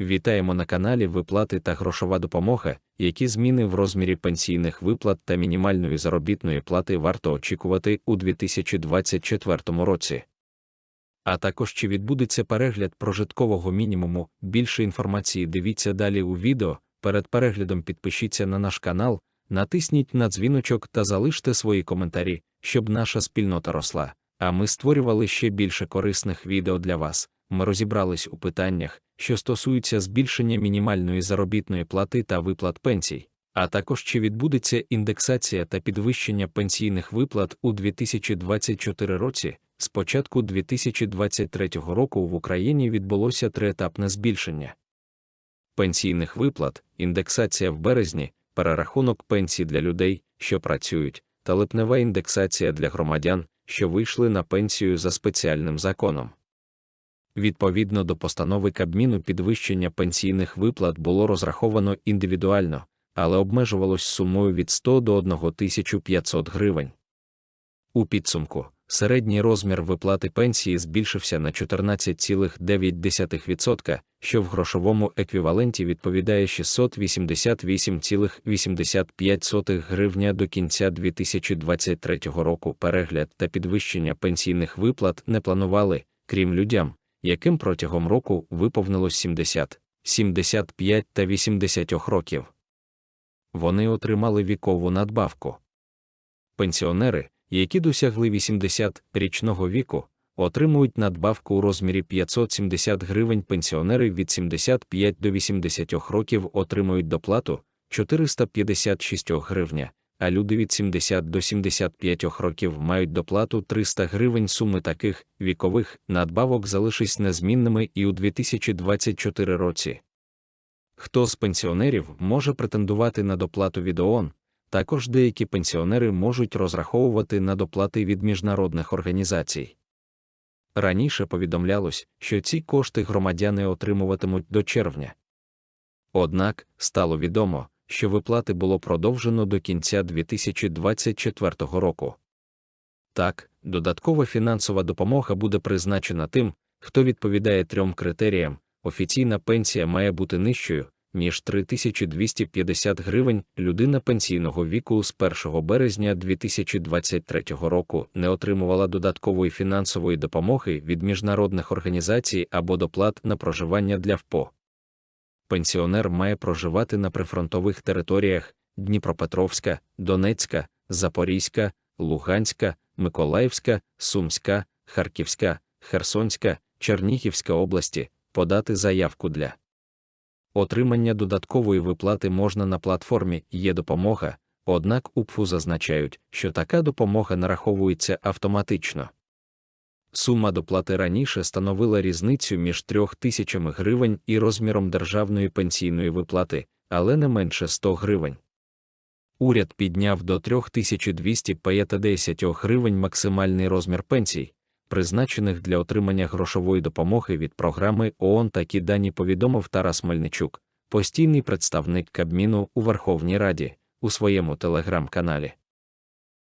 Вітаємо на каналі Виплати та грошова допомога, які зміни в розмірі пенсійних виплат та мінімальної заробітної плати варто очікувати у 2024 році. А також чи відбудеться перегляд прожиткового мінімуму. Більше інформації дивіться далі у відео. Перед переглядом підпишіться на наш канал, натисніть на дзвіночок та залиште свої коментарі, щоб наша спільнота росла. А ми створювали ще більше корисних відео для вас. Ми розібрались у питаннях, що стосуються збільшення мінімальної заробітної плати та виплат пенсій, а також чи відбудеться індексація та підвищення пенсійних виплат у 2024 році. З початку 2023 року в Україні відбулося триетапне збільшення пенсійних виплат, індексація в березні, перерахунок пенсій для людей, що працюють, та липнева індексація для громадян, що вийшли на пенсію за спеціальним законом. Відповідно до постанови Кабміну підвищення пенсійних виплат було розраховано індивідуально, але обмежувалось сумою від 100 до 1500 гривень. У підсумку, середній розмір виплати пенсії збільшився на 14,9%, що в грошовому еквіваленті відповідає 688,85 гривня до кінця 2023 року. Перегляд та підвищення пенсійних виплат не планували, крім людям яким протягом року виповнилось 70, 75 та 80 років. Вони отримали вікову надбавку. Пенсіонери, які досягли 80-річного віку, отримують надбавку у розмірі 570 гривень. Пенсіонери від 75 до 80 років отримують доплату 456 гривня, а люди від 70 до 75 років мають доплату 300 гривень суми таких вікових надбавок залишись незмінними і у 2024 році. Хто з пенсіонерів може претендувати на доплату від ООН, також деякі пенсіонери можуть розраховувати на доплати від міжнародних організацій. Раніше повідомлялось, що ці кошти громадяни отримуватимуть до червня. Однак стало відомо, що виплати було продовжено до кінця 2024 року. Так, додаткова фінансова допомога буде призначена тим, хто відповідає трьом критеріям: офіційна пенсія має бути нижчою, ніж 3250 гривень. Людина пенсійного віку з 1 березня 2023 року не отримувала додаткової фінансової допомоги від міжнародних організацій або доплат на проживання для ВПО пенсіонер має проживати на прифронтових територіях Дніпропетровська, Донецька, Запорізька, Луганська, Миколаївська, Сумська, Харківська, Херсонська, Чернігівська області, подати заявку для отримання додаткової виплати можна на платформі Є допомога, однак УПФУ зазначають, що така допомога нараховується автоматично. Сума доплати раніше становила різницю між трьох тисячами гривень і розміром державної пенсійної виплати, але не менше 100 гривень. Уряд підняв до 3250 гривень максимальний розмір пенсій, призначених для отримання грошової допомоги від програми ООН. Такі дані повідомив Тарас Мельничук, постійний представник Кабміну у Верховній Раді, у своєму телеграм-каналі.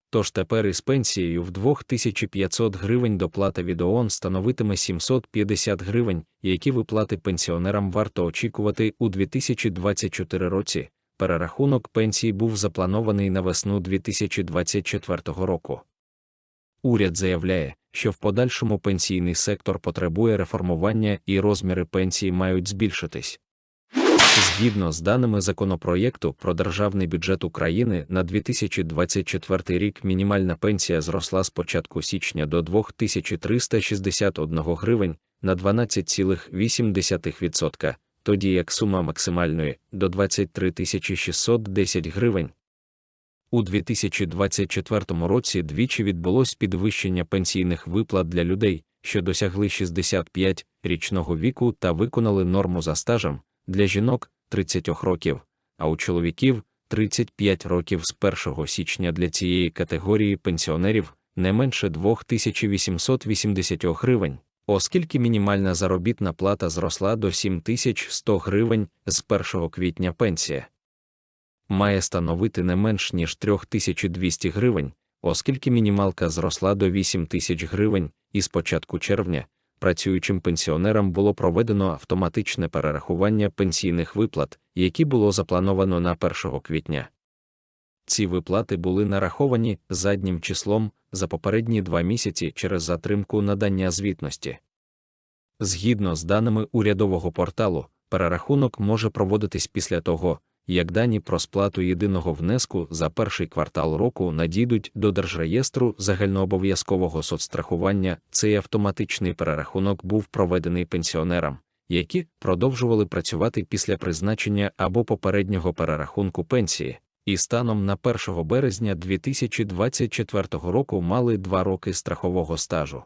Тож тепер із пенсією в 2500 гривень доплата від ООН становитиме 750 гривень, які виплати пенсіонерам варто очікувати у 2024 році. Перерахунок пенсії був запланований на весну 2024 року. Уряд заявляє, що в подальшому пенсійний сектор потребує реформування і розміри пенсії мають збільшитись. Згідно з даними законопроєкту про державний бюджет України на 2024 рік мінімальна пенсія зросла з початку січня до 2361 гривень на 12,8%, тоді як сума максимальної до 23 610 гривень. У 2024 році двічі відбулось підвищення пенсійних виплат для людей, що досягли 65 річного віку та виконали норму за стажем для жінок 30 років, а у чоловіків 35 років з 1 січня для цієї категорії пенсіонерів не менше 2880 гривень, оскільки мінімальна заробітна плата зросла до 7100 гривень з 1 квітня пенсія. Має становити не менш ніж 3200 гривень, оскільки мінімалка зросла до 8000 гривень, і з початку червня працюючим пенсіонерам було проведено автоматичне перерахування пенсійних виплат, які було заплановано на 1 квітня. Ці виплати були нараховані заднім числом за попередні два місяці через затримку надання звітності. Згідно з даними урядового порталу, перерахунок може проводитись після того, як дані про сплату єдиного внеску за перший квартал року надійдуть до Держреєстру загальнообов'язкового соцстрахування, цей автоматичний перерахунок був проведений пенсіонерам, які продовжували працювати після призначення або попереднього перерахунку пенсії, і станом на 1 березня 2024 року мали два роки страхового стажу.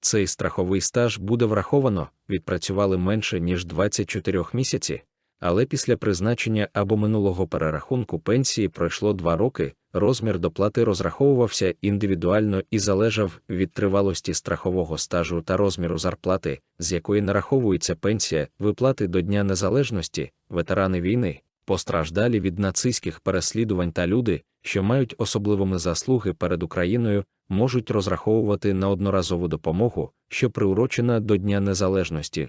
Цей страховий стаж буде враховано, відпрацювали менше ніж 24 місяці, але після призначення або минулого перерахунку пенсії пройшло два роки, розмір доплати розраховувався індивідуально і залежав від тривалості страхового стажу та розміру зарплати, з якої нараховується пенсія, виплати до Дня Незалежності, ветерани війни, постраждалі від нацистських переслідувань та люди, що мають особливими заслуги перед Україною, можуть розраховувати на одноразову допомогу, що приурочена до Дня Незалежності.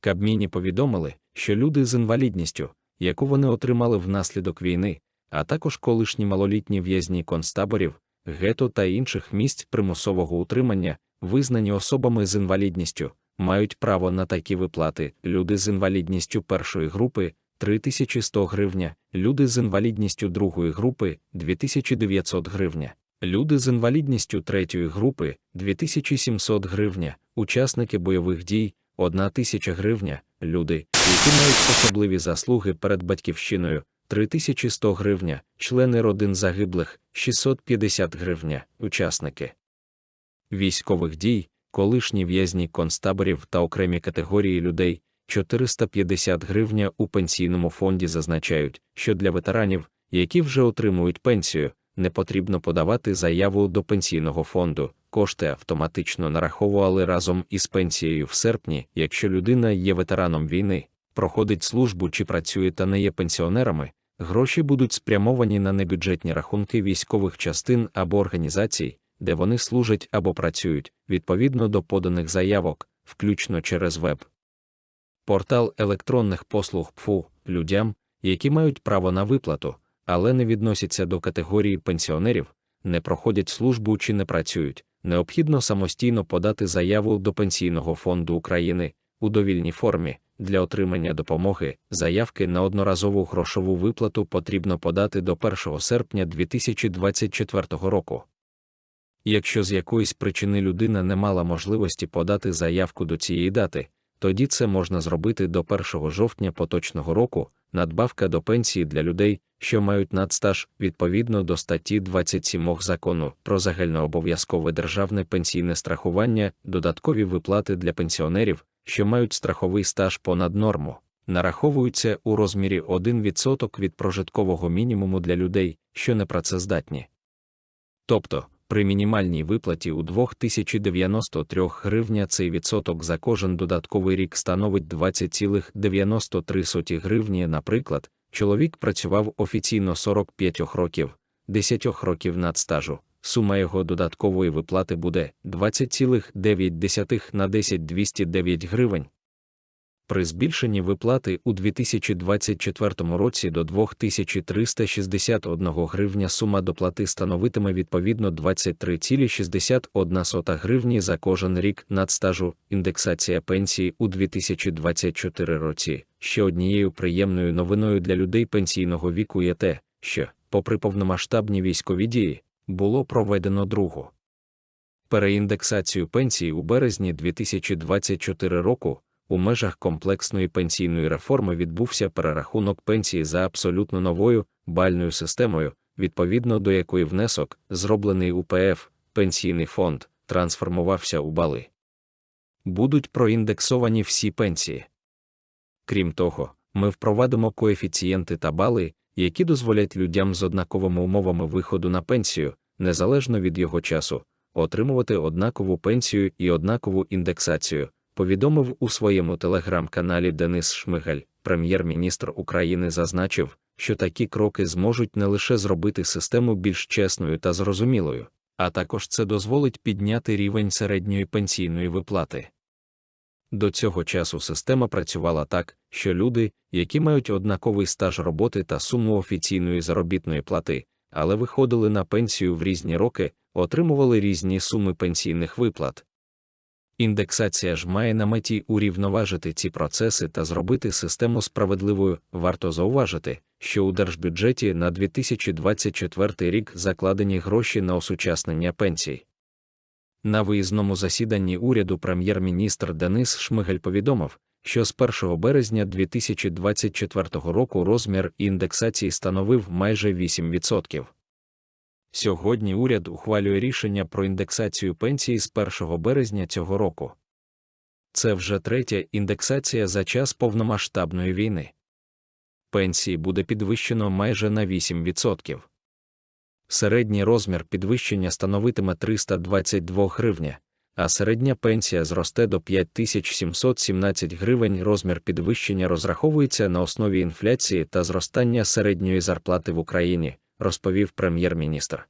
Кабміні повідомили, що люди з інвалідністю, яку вони отримали внаслідок війни, а також колишні малолітні в'язні концтаборів, гето та інших місць примусового утримання, визнані особами з інвалідністю, мають право на такі виплати. Люди з інвалідністю першої групи 3100 гривня, люди з інвалідністю другої групи 2900 гривня. Люди з інвалідністю третьої групи 2700 гривня, учасники бойових дій 1 тисяча гривня, люди, які мають особливі заслуги перед батьківщиною 3100 гривня, члени родин загиблих 650 гривня, учасники військових дій, колишні в'язні концтаборів та окремі категорії людей 450 гривня у пенсійному фонді зазначають, що для ветеранів, які вже отримують пенсію, не потрібно подавати заяву до пенсійного фонду. Кошти автоматично нараховували разом із пенсією в серпні, якщо людина є ветераном війни, проходить службу чи працює та не є пенсіонерами, гроші будуть спрямовані на небюджетні рахунки військових частин або організацій, де вони служать або працюють, відповідно до поданих заявок, включно через веб. Портал електронних послуг ПФУ людям, які мають право на виплату, але не відносяться до категорії пенсіонерів, не проходять службу чи не працюють, необхідно самостійно подати заяву до Пенсійного фонду України у довільній формі. Для отримання допомоги заявки на одноразову грошову виплату потрібно подати до 1 серпня 2024 року. Якщо з якоїсь причини людина не мала можливості подати заявку до цієї дати, тоді це можна зробити до 1 жовтня поточного року, надбавка до пенсії для людей, що мають надстаж відповідно до статті 27 закону про загальнообов'язкове державне пенсійне страхування, додаткові виплати для пенсіонерів, що мають страховий стаж понад норму, нараховуються у розмірі 1% від прожиткового мінімуму для людей, що не працездатні. Тобто, при мінімальній виплаті у 2093 гривня цей відсоток за кожен додатковий рік становить 20,93 гривні. Наприклад, чоловік працював офіційно 45 років, 10 років надстажу. Сума його додаткової виплати буде 20,9 на 10 209 гривень. При збільшенні виплати у 2024 році до 2361 гривня сума доплати становитиме відповідно 23,61 гривні за кожен рік надстажу. Індексація пенсії у 2024 році. Ще однією приємною новиною для людей пенсійного віку є те, що, попри повномасштабні військові дії, було проведено другу переіндексацію пенсії у березні 2024 року. У межах комплексної пенсійної реформи відбувся перерахунок пенсії за абсолютно новою бальною системою, відповідно до якої внесок, зроблений УПФ, пенсійний фонд, трансформувався у бали. Будуть проіндексовані всі пенсії. Крім того, ми впровадимо коефіцієнти та бали, які дозволять людям з однаковими умовами виходу на пенсію, незалежно від його часу, отримувати однакову пенсію і однакову індексацію повідомив у своєму телеграм-каналі Денис Шмигаль, прем'єр-міністр України зазначив, що такі кроки зможуть не лише зробити систему більш чесною та зрозумілою, А також це дозволить підняти рівень середньої пенсійної виплати. До цього часу система працювала так, що люди, які мають однаковий стаж роботи та суму офіційної заробітної плати, але виходили на пенсію в різні роки, отримували різні суми пенсійних виплат. Індексація ж має на меті урівноважити ці процеси та зробити систему справедливою. Варто зауважити, що у держбюджеті на 2024 рік закладені гроші на осучаснення пенсій. На виїзному засіданні уряду прем'єр-міністр Денис Шмигаль повідомив, що з 1 березня 2024 року розмір індексації становив майже 8%. Сьогодні уряд ухвалює рішення про індексацію пенсії з 1 березня цього року. Це вже третя індексація за час повномасштабної війни. Пенсії буде підвищено майже на 8%. Середній розмір підвищення становитиме 322 гривня, а середня пенсія зросте до 5717 гривень. Розмір підвищення розраховується на основі інфляції та зростання середньої зарплати в Україні, розповів прем'єр-міністр.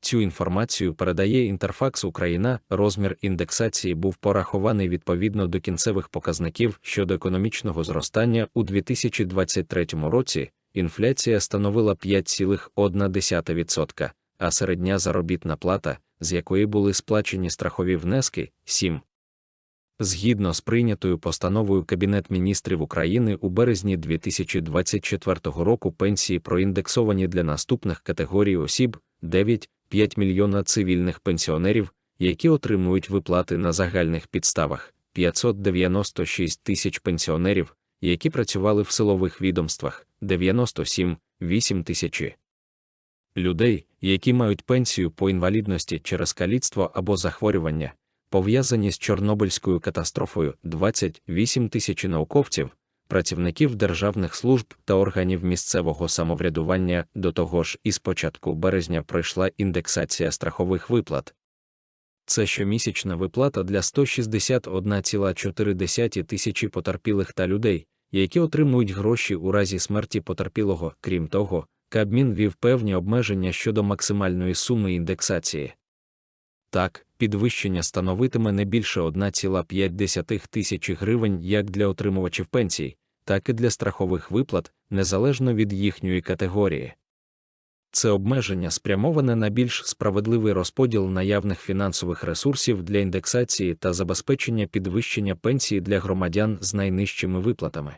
Цю інформацію передає Інтерфакс Україна. Розмір індексації був порахований відповідно до кінцевих показників щодо економічного зростання у 2023 році. Інфляція становила 5,1%, а середня заробітна плата, з якої були сплачені страхові внески 7. Згідно з прийнятою постановою Кабінет міністрів України у березні 2024 року пенсії проіндексовані для наступних категорій осіб 9,5 мільйона цивільних пенсіонерів, які отримують виплати на загальних підставах, 596 тисяч пенсіонерів, які працювали в силових відомствах, 97,8 тисячі людей, які мають пенсію по інвалідності через каліцтво або захворювання, пов'язані з Чорнобильською катастрофою 28 тисяч науковців, працівників державних служб та органів місцевого самоврядування до того ж із початку березня пройшла індексація страхових виплат. Це щомісячна виплата для 161,4 тисячі потерпілих та людей, які отримують гроші у разі смерті потерпілого. Крім того, Кабмін вів певні обмеження щодо максимальної суми індексації. Так, підвищення становитиме не більше 1,5 тисячі гривень як для отримувачів пенсій, так і для страхових виплат, незалежно від їхньої категорії. Це обмеження спрямоване на більш справедливий розподіл наявних фінансових ресурсів для індексації та забезпечення підвищення пенсії для громадян з найнижчими виплатами.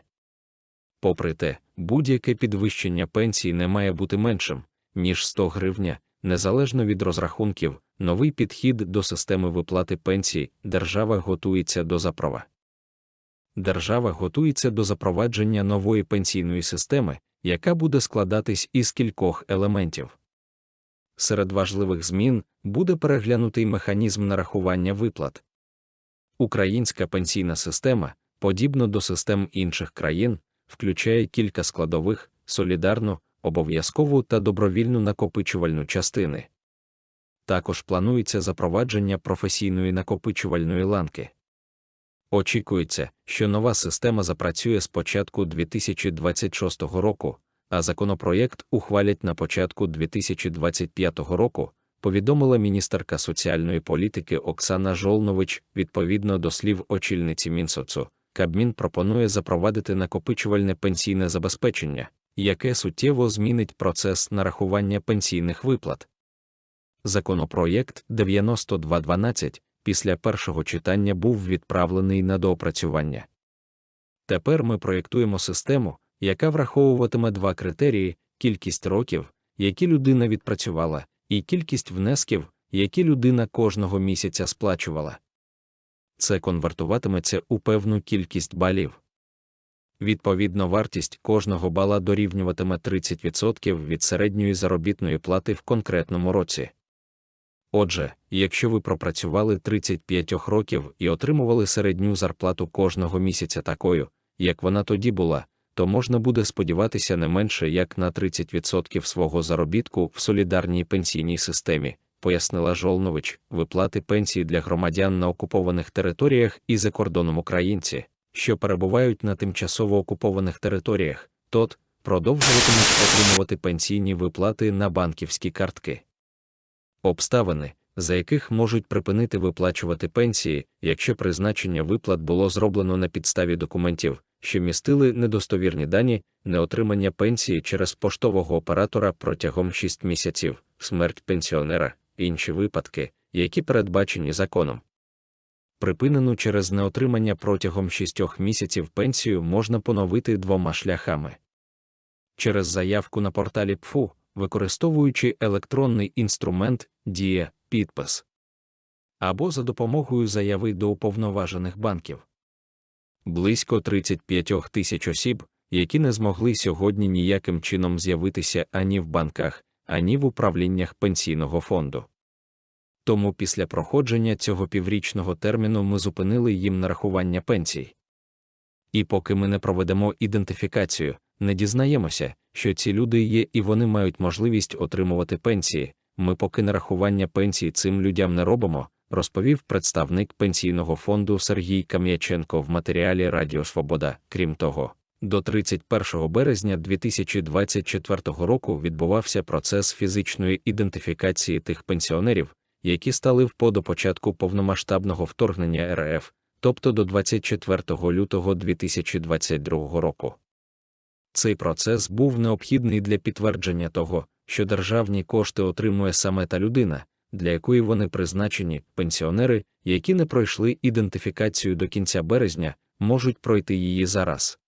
Попри те, будь-яке підвищення пенсії не має бути меншим, ніж 100 гривня, незалежно від розрахунків, новий підхід до системи виплати пенсій, держава готується до запрова. Держава готується до запровадження нової пенсійної системи, яка буде складатись із кількох елементів. Серед важливих змін буде переглянутий механізм нарахування виплат. Українська пенсійна система, подібно до систем інших країн, включає кілька складових, солідарну, обов'язкову та добровільну накопичувальну частини. Також планується запровадження професійної накопичувальної ланки. Очікується, що нова система запрацює з початку 2026 року, а законопроєкт ухвалять на початку 2025 року, повідомила міністерка соціальної політики Оксана Жолнович відповідно до слів очільниці Мінсоцу. Кабмін пропонує запровадити накопичувальне пенсійне забезпечення, яке суттєво змінить процес нарахування пенсійних виплат. Законопроєкт 9212 після першого читання був відправлений на доопрацювання. Тепер ми проєктуємо систему, яка враховуватиме два критерії: кількість років, які людина відпрацювала, і кількість внесків, які людина кожного місяця сплачувала. Це конвертуватиметься у певну кількість балів. Відповідно, вартість кожного бала дорівнюватиме 30% від середньої заробітної плати в конкретному році. Отже, якщо ви пропрацювали 35 років і отримували середню зарплату кожного місяця такою, як вона тоді була, то можна буде сподіватися не менше як на 30% свого заробітку в солідарній пенсійній системі, пояснила Жолнович, виплати пенсії для громадян на окупованих територіях і за кордоном українці, що перебувають на тимчасово окупованих територіях, тот продовжуватимуть отримувати пенсійні виплати на банківські картки. Обставини, за яких можуть припинити виплачувати пенсії, якщо призначення виплат було зроблено на підставі документів, що містили недостовірні дані, неотримання пенсії через поштового оператора протягом 6 місяців, смерть пенсіонера, інші випадки, які передбачені законом. Припинену через неотримання протягом 6 місяців пенсію можна поновити двома шляхами. Через заявку на порталі ПФУ, використовуючи електронний інструмент Дія підпис або за допомогою заяви до уповноважених банків. Близько 35 тисяч осіб, які не змогли сьогодні ніяким чином з'явитися ані в банках, ані в управліннях пенсійного фонду. Тому після проходження цього піврічного терміну ми зупинили їм нарахування пенсій. І поки ми не проведемо ідентифікацію, не дізнаємося, що ці люди є і вони мають можливість отримувати пенсії, ми поки нарахування пенсій цим людям не робимо, розповів представник пенсійного фонду Сергій Кам'яченко в матеріалі Радіо Свобода. Крім того, до 31 березня 2024 року відбувався процес фізичної ідентифікації тих пенсіонерів, які стали в до початку повномасштабного вторгнення РФ, тобто до 24 лютого 2022 року. Цей процес був необхідний для підтвердження того, що державні кошти отримує саме та людина, для якої вони призначені, пенсіонери, які не пройшли ідентифікацію до кінця березня, можуть пройти її зараз.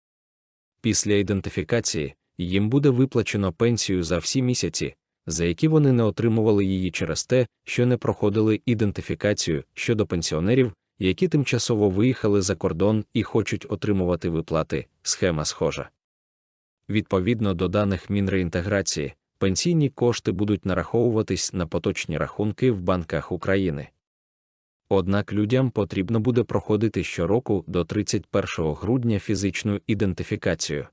Після ідентифікації їм буде виплачено пенсію за всі місяці, за які вони не отримували її через те, що не проходили ідентифікацію щодо пенсіонерів, які тимчасово виїхали за кордон і хочуть отримувати виплати, схема схожа. Відповідно до даних Мінреінтеграції, пенсійні кошти будуть нараховуватись на поточні рахунки в банках України. Однак людям потрібно буде проходити щороку до 31 грудня фізичну ідентифікацію.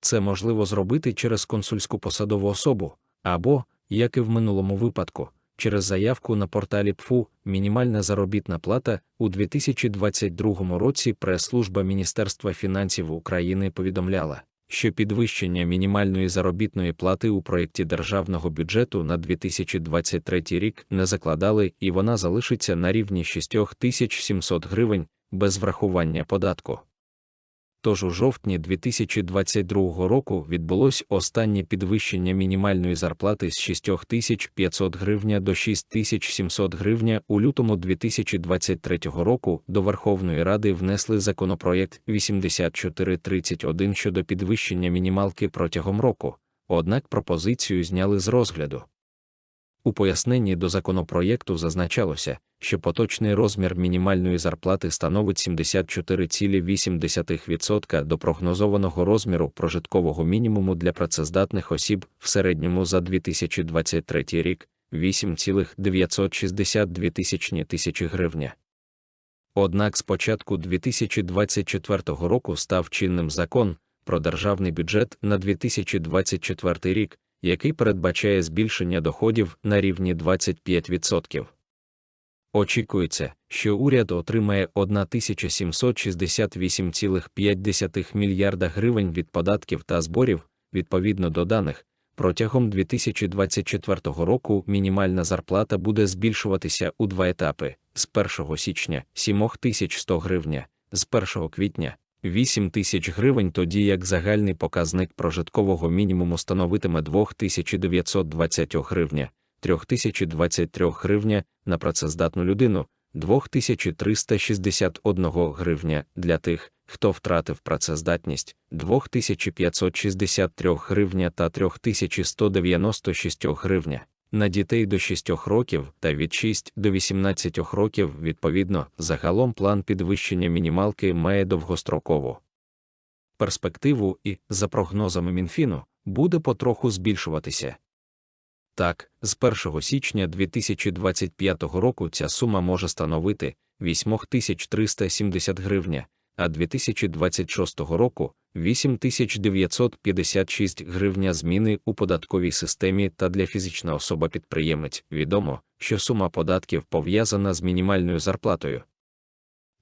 Це можливо зробити через консульську посадову особу або, як і в минулому випадку, через заявку на порталі ПФУ мінімальна заробітна плата у 2022 році прес-служба Міністерства фінансів України повідомляла що підвищення мінімальної заробітної плати у проєкті державного бюджету на 2023 рік не закладали і вона залишиться на рівні 6700 гривень без врахування податку. Тож у жовтні 2022 року відбулось останнє підвищення мінімальної зарплати з 6500 гривня до 6700 гривня у лютому 2023 року до Верховної Ради внесли законопроєкт 8431 щодо підвищення мінімалки протягом року, однак пропозицію зняли з розгляду. У поясненні до законопроєкту зазначалося, що поточний розмір мінімальної зарплати становить 74,8% до прогнозованого розміру прожиткового мінімуму для працездатних осіб в середньому за 2023 рік 8,962 тисячні тисячі гривня. Однак з початку 2024 року став чинним закон про державний бюджет на 2024 рік, який передбачає збільшення доходів на рівні 25%. Очікується, що уряд отримає 1768,5 мільярда гривень від податків та зборів відповідно до даних. Протягом 2024 року мінімальна зарплата буде збільшуватися у два етапи: з 1 січня 7100 гривня, з 1 квітня 8 тисяч гривень, тоді як загальний показник прожиткового мінімуму становитиме 2920 гривня, 3023 гривня на працездатну людину, 2361 гривня для тих, хто втратив працездатність, 2563 гривня та 3196 гривня на дітей до 6 років та від 6 до 18 років, відповідно, загалом план підвищення мінімалки має довгострокову перспективу і, за прогнозами Мінфіну, буде потроху збільшуватися. Так, з 1 січня 2025 року ця сума може становити 8370 гривня, а 2026 року 8956 гривня зміни у податковій системі та для фізична особа-підприємець відомо, що сума податків пов'язана з мінімальною зарплатою.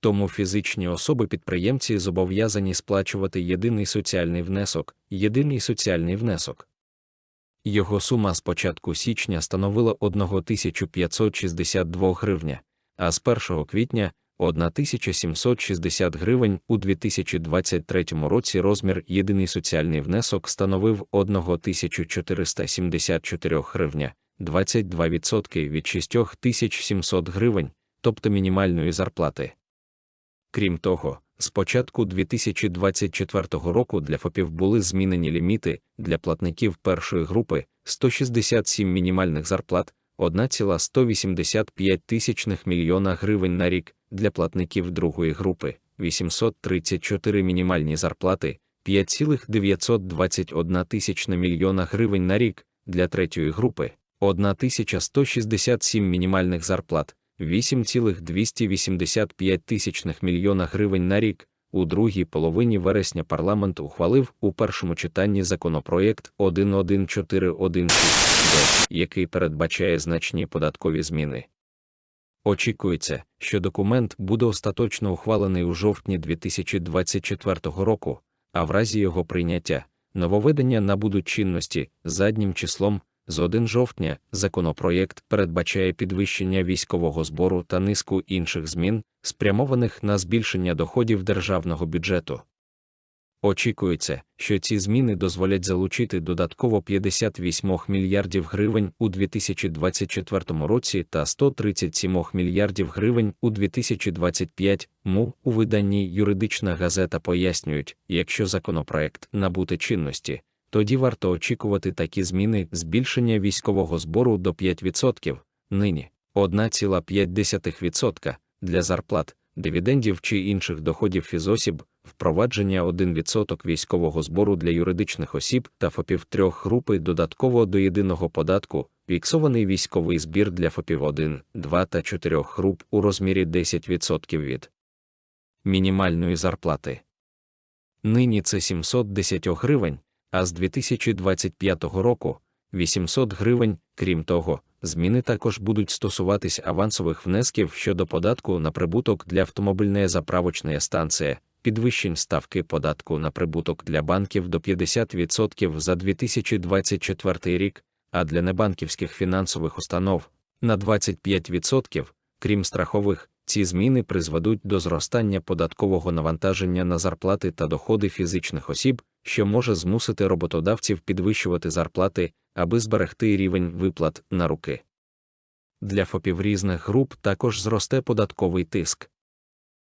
Тому фізичні особи-підприємці зобов'язані сплачувати єдиний соціальний внесок, єдиний соціальний внесок. Його сума з початку січня становила 1562 гривня, а з 1 квітня 1760 гривень у 2023 році розмір єдиний соціальний внесок становив 1474 гривня, 22% від 6700 гривень, тобто мінімальної зарплати. Крім того, з початку 2024 року для ФОПів були змінені ліміти для платників першої групи 167 мінімальних зарплат, 1,185 тисячних мільйона гривень на рік, для платників другої групи 834 мінімальні зарплати, 5,921 тисячна мільйона гривень на рік, для третьої групи 1167 мінімальних зарплат, 8,285 тисячних мільйона гривень на рік. У другій половині вересня парламент ухвалив у першому читанні законопроєкт 11416, який передбачає значні податкові зміни. Очікується, що документ буде остаточно ухвалений у жовтні 2024 року, а в разі його прийняття нововведення набудуть чинності заднім числом з 1 жовтня законопроєкт передбачає підвищення військового збору та низку інших змін, спрямованих на збільшення доходів державного бюджету. Очікується, що ці зміни дозволять залучити додатково 58 мільярдів гривень у 2024 році та 137 мільярдів гривень у 2025 му у виданні юридична газета пояснюють, якщо законопроект набути чинності, тоді варто очікувати такі зміни збільшення військового збору до 5%, нині 1,5% для зарплат, дивідендів чи інших доходів фізосіб, впровадження 1% військового збору для юридичних осіб та ФОПів трьох групи додатково до єдиного податку, фіксований військовий збір для ФОПів 1, 2 та 4 груп у розмірі 10% від мінімальної зарплати. Нині це 710 гривень, а з 2025 року 800 гривень, крім того, Зміни також будуть стосуватись авансових внесків щодо податку на прибуток для автомобільної заправочної станції, підвищень ставки податку на прибуток для банків до 50% за 2024 рік, а для небанківських фінансових установ на 25%, крім страхових, ці зміни призведуть до зростання податкового навантаження на зарплати та доходи фізичних осіб, що може змусити роботодавців підвищувати зарплати, аби зберегти рівень виплат на руки. Для ФОПів різних груп також зросте податковий тиск.